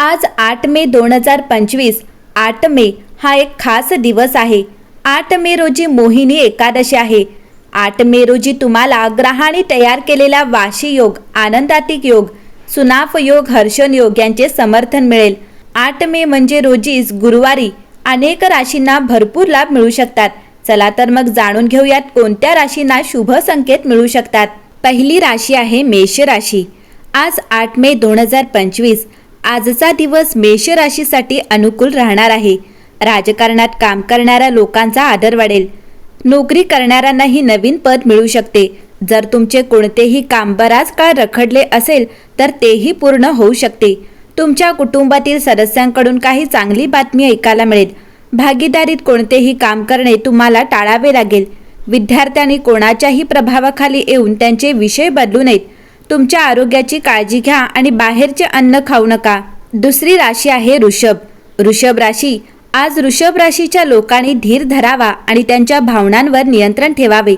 आज आठ मे दोन हजार पंचवीस. आठ मे हा एक खास दिवस आहे. आठ मे रोजी मोहिनी एकादशी आहे. आठ मे रोजी तुम्हाला ग्रहाने तयार केलेला वाशी योग आनंदातिक योग सुनाफ योग हर्षण योग यांचे समर्थन मिळेल. आठ मे म्हणजे रोजीच गुरुवारी अनेक राशींना भरपूर लाभ मिळू शकतात. चला तर मग जाणून घेऊयात कोणत्या राशींना शुभ संकेत मिळू शकतात. पहिली राशी आहे मेष राशी. आज आठ मे दोन हजार पंचवीस. आजचा दिवस मेष राशीसाठी अनुकूल राहणार आहे. राजकारणात काम करणाऱ्या लोकांचा आदर वाढेल. नोकरी करणाऱ्यांनाही नवीन पद मिळू शकते. जर तुमचे कोणतेही काम बराच काळ रखडले असेल तर तेही पूर्ण होऊ शकते. तुमच्या कुटुंबातील सदस्यांकडून काही चांगली बातमी ऐकायला मिळेल. भागीदारीत कोणतेही काम करणे तुम्हाला टाळावे लागेल. विद्यार्थ्यांनी कोणाच्याही प्रभावाखाली येऊन त्यांचे विषय बदलू नयेत. तुमच्या आरोग्याची काळजी घ्या आणि बाहेरचे अन्न खाऊ नका. दुसरी राशी आहे ऋषभ. ऋषभ राशी आज ऋषभ राशीच्या लोकांनी धीर धरावा आणि त्यांच्या भावनांवर नियंत्रण ठेवावे.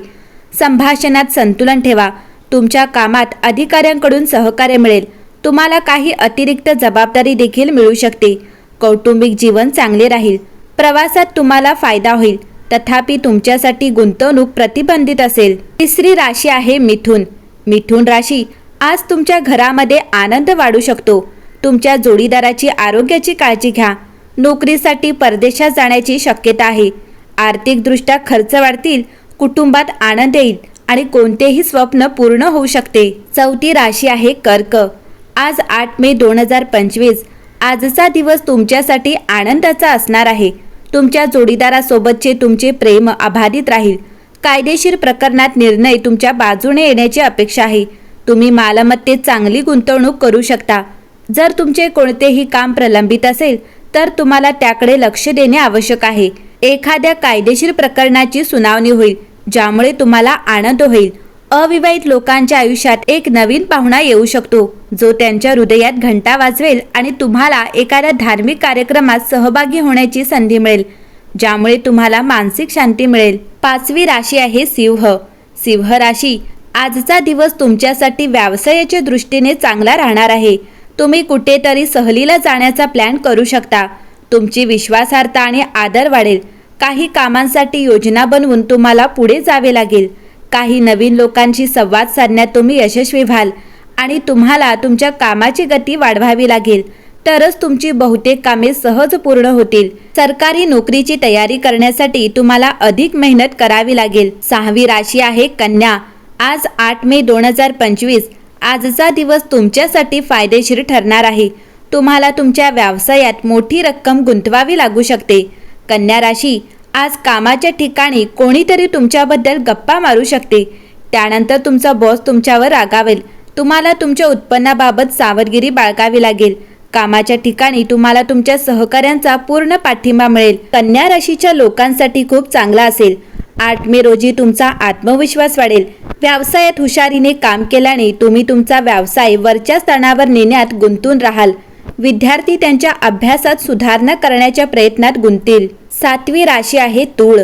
संभाषणात संतुलन ठेवा. तुमच्या कामात अधिकाऱ्यांकडून सहकार्य मिळेल. तुम्हाला काही अतिरिक्त जबाबदारी देखील मिळू शकते. कौटुंबिक जीवन चांगले राहील. प्रवासात तुम्हाला फायदा होईल. तथापि तुमच्यासाठी गुंतवणूक प्रतिबंधित असेल. तिसरी राशी आहे मिथुन. मिथुन राशी आज तुमच्या घरामध्ये आनंद वाढू शकतो. तुमच्या जोडीदाराची आरोग्याची काळजी घ्या. नोकरीसाठी परदेशात जाण्याची शक्यता आहे. आर्थिकदृष्ट्या खर्च वाढतील कुटुंबात आनंद येईल आणि कोणतेही स्वप्न पूर्ण होऊ शकते. चौथी राशी आहे कर्क. आज आठ मे दोन हजार पंचवीस. आजचा दिवस तुमच्यासाठी आनंदाचा असणार आहे. तुमच्या जोडीदारासोबतचे तुमचे प्रेम अबाधित राहील. कायदेशीर प्रकरणात निर्णय तुमच्या बाजूने येण्याची अपेक्षा आहे. तुम्ही मालमत्तेत चांगली गुंतवणूक करू शकता. जर तुमचे कोणतेही काम प्रलंबित असेल तर तुम्हाला त्याकडे लक्ष देणे आवश्यक आहे. एखाद्या कायदेशीर प्रकरणाची सुनावणी होईल ज्यामुळे तुम्हाला आनंद होईल. अविवाहित लोकांच्या आयुष्यात एक नवीन पाहुणा येऊ शकतो जो त्यांच्या हृदयात घंटा वाजवेल आणि तुम्हाला एखाद्या धार्मिक कार्यक्रमात सहभागी होण्याची संधी मिळेल ज्यामुळे तुम्हाला मानसिक शांती मिळेल. पाचवी राशी आहे सिंह. सिंह राशी आजचा दिवस तुमच्यासाठी व्यवसायाच्या दृष्टीने चांगला राहणार आहे. तुम्ही कुठेतरी सहलीला जाण्याचा प्लॅन करू शकता. तुमची विश्वासार्हता आणि आदर वाढेल. काही कामांसाठी योजना बनवून तुम्हाला पुढे जावे लागेल. काही नवीन लोकांशी संवाद साधण्यात तुम्ही यशस्वी व्हाल आणि तुम्हाला तुमच्या कामाची गती वाढवावी लागेल. तरच तुमची बहुतेक कामे सहज पूर्ण होतील. सरकारी नोकरीची तयारी करण्यासाठी तुम्हाला अधिक मेहनत करावी लागेल. सहावी राशी आहे कन्या. आज आठ मे दोन हजार पंचवीस. आजचा दिवस तुमच्यासाठी फायदेशीर ठरणार आहे. तुम्हाला तुमच्या व्यवसायात मोठी रक्कम गुंतवावी लागू शकते. कन्या राशी आज कामाच्या ठिकाणी कोणीतरी तुमच्याबद्दल गप्पा मारू शकते. त्यानंतर तुमचा बॉस तुमच्यावर रागावेल. तुम्हाला तुमच्या उत्पन्नाबाबत सावधगिरी बाळगावी लागेल. कामाच्या ठिकाणी तुम्हाला तुमच्या सहकाऱ्यांचा पूर्ण पाठिंबा मिळेल. कन्या राशीच्या लोकांसाठी खूप चांगला असेल. आठ मे रोजी तुमचा आत्मविश्वास वाढेल. व्यवसायात हुशारीने काम केल्याने तुम्ही तुमचा व्यवसाय वरच्या स्थानावर नेण्यात गुंतून राहाल. विद्यार्थी त्यांच्या अभ्यासात सुधारणा करण्याच्या प्रयत्नात गुंतील सातवी राशी आहे तूळ.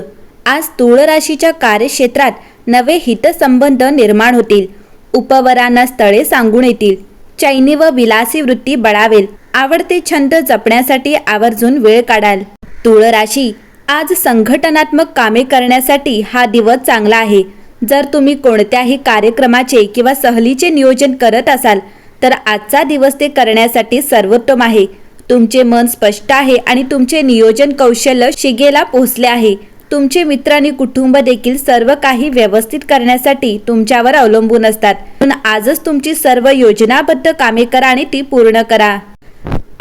आज तूळ राशीच्या कार्यक्षेत्रात नवे हितसंबंध निर्माण होतील. उपवरांना स्थळे सांगून येतील. चैनी व विलासी वृत्ती बळावेल. आवडते छंद जपण्यासाठी आवर्जून वेळ काढाल. तूळ राशी आज संघटनात्मक कामे करण्यासाठी हा दिवस चांगला आहे. जर तुम्ही कोणत्याही कार्यक्रमाचे किंवा सहलीचे नियोजन करत असाल तर आजचा दिवस ते करण्यासाठी सर्वोत्तम आहे. तुमचे मन स्पष्ट आहे आणि तुमचे नियोजन कौशल्य शिगेला पोहोचले आहे. तुमचे मित्र आणि कुटुंब देखील सर्व काही व्यवस्थित करण्यासाठी तुमच्यावर अवलंबून असतात. पण आजच तुमची सर्व योजनाबद्ध कामे करा आणि ती पूर्ण करा.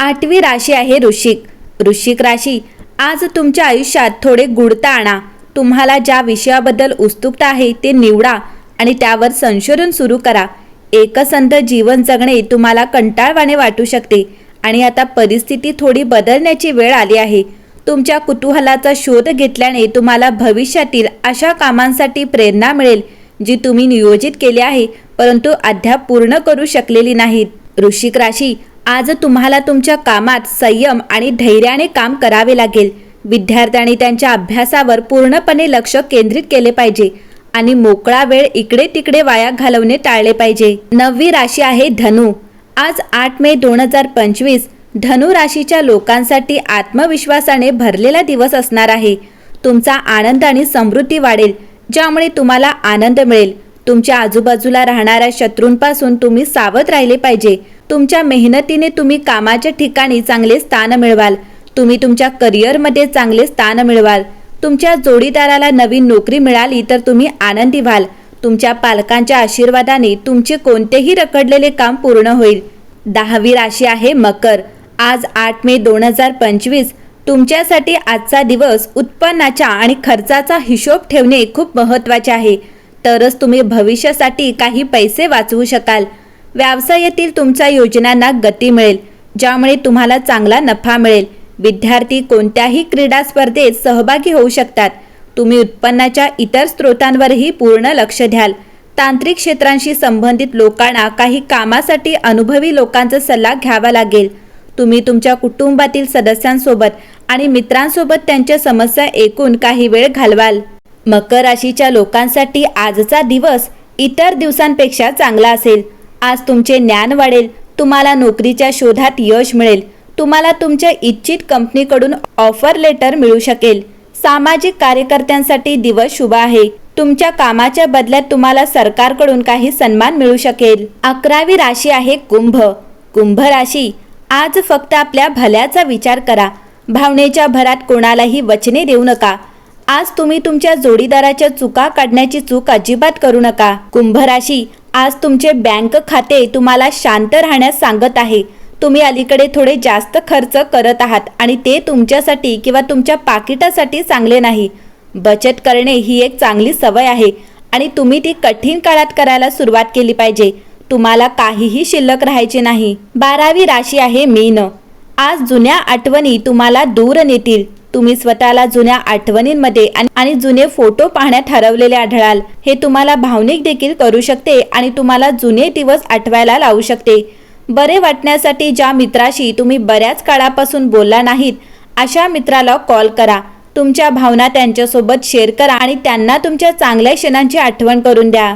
आठवी राशी आहे ऋषिक. ऋषिक राशी आज तुमच्या आयुष्यात थोडे गुढता आणा. तुम्हाला ज्या विषयाबद्दल उत्सुकता आहे ते निवडा आणि त्यावर संशोधन सुरू करा. एकसंध जीवन जगणे तुम्हाला कंटाळवाणे वाटू शकते आणि आता परिस्थिती थोडी बदलण्याची वेळ आली आहे. तुमच्या कुतूहलाचा शोध घेतल्याने तुम्हाला भविष्यातील अशा कामांसाठी प्रेरणा मिळेल जी तुम्ही नियोजित केली आहे परंतु अद्याप पूर्ण करू शकलेली नाहीत. वृश्चिक राशी आज तुम्हाला तुमच्या कामात संयम आणि धैर्याने काम करावे लागेल. विद्यार्थ्यांनी त्यांच्या अभ्यासावर पूर्णपणे लक्ष केंद्रित केले पाहिजे आणि मोकळा वेळ इकडे तिकडे वाया घालवणे टाळले पाहिजे. नववी राशी आहे धनु. आज आठ मे दोन हजार पंचवीस. धनु राशीच्या लोकांसाठी आत्मविश्वासाने भरलेला दिवस असणार आहे. तुमचा आनंद आणि समृद्धी वाढेल ज्यामुळे तुम्हाला आनंद मिळेल. तुमच्या आजूबाजूला राहणाऱ्या शत्रूंपासून तुम्ही सावध राहिले पाहिजे. तुमच्या मेहनतीने तुम्ही कामाच्या ठिकाणी चांगले स्थान मिळवाल. तुम्ही तुमच्या करिअरमध्ये चांगले स्थान मिळवाल. तुमच्या जोडीदाराला नवीन नोकरी मिळाली तर तुम्ही आनंदी व्हाल. तुमच्या पालकांच्या आशीर्वादाने तुमचे कोणतेही रखडलेले काम पूर्ण होईल. दहावी राशी आहे मकर. आज आठ मे दोन हजार पंचवीस. तुमच्यासाठी आजचा दिवस उत्पन्नाच्या आणि खर्चाचा हिशोब ठेवणे खूप महत्त्वाचे आहे. तरच तुम्ही भविष्यासाठी काही पैसे वाचवू शकाल. व्यवसायातील तुमच्या योजनांना गती मिळेल ज्यामुळे तुम्हाला चांगला नफा मिळेल. विद्यार्थी कोणत्याही क्रीडा स्पर्धेत सहभागी होऊ शकतात. तुम्ही उत्पन्नाच्या इतर स्रोतांवरही पूर्ण लक्ष द्याल. तांत्रिक क्षेत्रांशी संबंधित लोकांना काही कामासाठी अनुभवी लोकांचा सल्ला घ्यावा लागेल. तुम्ही तुमच्या कुटुंबातील सदस्यांसोबत आणि मित्रांसोबत त्यांच्या समस्या ऐकून काही वेळ घालवाल. मकर राशीच्या लोकांसाठी आजचा दिवस इतर दिवसांपेक्षा चांगला असेल. आज तुमचे ज्ञान वाढेल तुम्हाला नोकरीच्या शोधात यश मिळेल तुम्हाला तुमच्या इच्छित कंपनीकडून ऑफर लेटर मिळू शकेल. सामाजिक कार्यकर्त्यांसाठी दिवस शुभ आहे. तुमच्या कामाच्या बदल्यात तुम्हाला सरकारकडून काही सन्मान मिळू शकेल. अकरावी राशी आहे कुंभ. कुंभ राशी आज फक्त आपल्या भल्याचा विचार करा. भावनेच्या भरात कोणालाही वचने देऊ नका. आज तुम्ही तुमच्या जोडीदाराच्या चुका काढण्याची चूक अजिबात करू नका. कुंभ राशी आज तुमचे बँक खाते तुम्हाला शांत राहण्यास सांगत आहे. तुम्ही अलीकडे थोडे जास्त खर्च करत आहात आणि ते तुमच्यासाठी किंवा तुमच्या पाकिटासाठी चांगले नाही. बचत करणे ही एक चांगली सवय आहे आणि तुम्ही ती कठीण काळात करायला सुरुवात केली पाहिजे. तुम्हाला काहीही शिल्लक राहायचे नाही. बारावी राशी आहे मीन. आज जुन्या आठवणी तुम्हाला दूर नेतील. तुम्ही स्वतःला जुन्या आठवणींमध्ये आणि- जुने फोटो पाहण्यात हरवलेले आढळाल. हे तुम्हाला भावनिक देखील करू शकते आणि तुम्हाला जुने दिवस आठवायला लावू शकते. बरे वाटण्यासाठी ज्या मित्राशी तुम्ही बऱ्याच काळापासून बोलला नाहीत अशा मित्राला कॉल करा. तुमच्या भावना त्यांच्यासोबत शेअर करा आणि त्यांना तुमच्या चांगल्या क्षणांची आठवण करून द्या.